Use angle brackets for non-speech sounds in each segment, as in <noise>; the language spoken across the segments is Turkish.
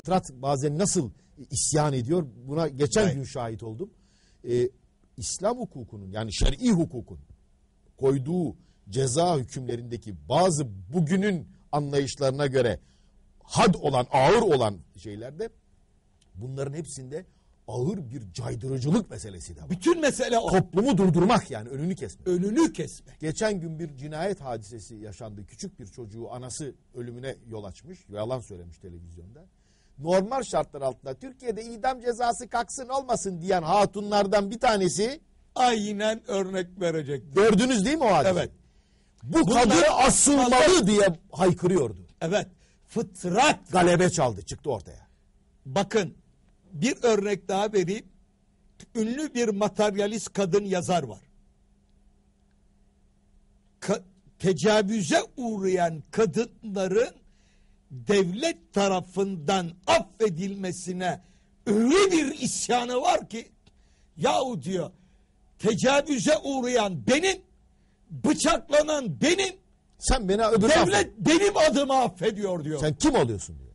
fıtrat bazen nasıl isyan ediyor buna geçen Evet. gün şahit oldum. Ee, İslam hukukunun yani şer'i hukukun koyduğu ceza hükümlerindeki bazı bugünün anlayışlarına göre had olan ağır olan şeylerde bunların hepsinde ağır bir caydırıcılık meselesi de var. Bütün mesele o. Toplumu durdurmak yani önünü kesmek. Önünü kesmek. Geçen gün bir cinayet hadisesi yaşandı. Küçük bir çocuğu anası ölümüne yol açmış. Yalan söylemiş televizyonda. Normal şartlar altında Türkiye'de idam cezası kalksın olmasın diyen hatunlardan bir tanesi Aynen örnek verecek. gördünüz değil mi o hadiseyi? Evet. Bu Bunları kadın asılmalı diye haykırıyordu. Evet. Fıtrat. Galebe çaldı çıktı ortaya. Bakın bir örnek daha vereyim. Ünlü bir materyalist kadın yazar var. Ka- tecavüze uğrayan kadınların devlet tarafından affedilmesine öyle bir isyanı var ki yahu diyor tecavüze uğrayan benim bıçaklanan benim Sen beni öbür devlet benim adıma affediyor diyor. Sen kim oluyorsun diyor.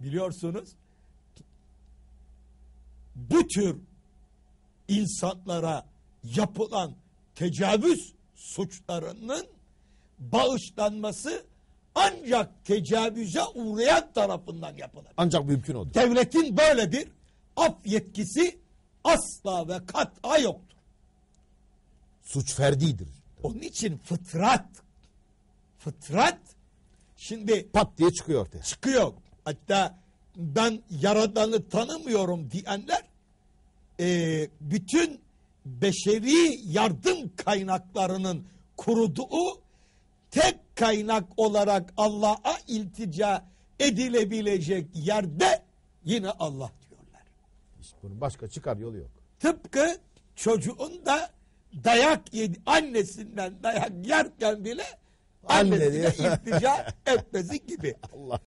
biliyorsunuz bu tür insanlara yapılan tecavüz suçlarının bağışlanması ancak tecavüze uğrayan tarafından yapılır. Ancak mümkün odur. Devletin böyle bir af yetkisi asla ve kat'a yoktur. Suç ferdidir. Onun için fıtrat, fıtrat şimdi Pat diye çıkıyor ortaya. çıkıyor. Hatta ben yaradanı tanımıyorum diyenler e, bütün beşeri yardım kaynaklarının kuruduğu tek kaynak olarak Allah'a iltica edilebilecek yerde yine Allah diyorlar. İşte bunun başka çıkar yolu yok. Tıpkı çocuğun da dayak yedi annesinden dayak yerken bile Anne annesine diyor. iltica <laughs> etmesi gibi. Allah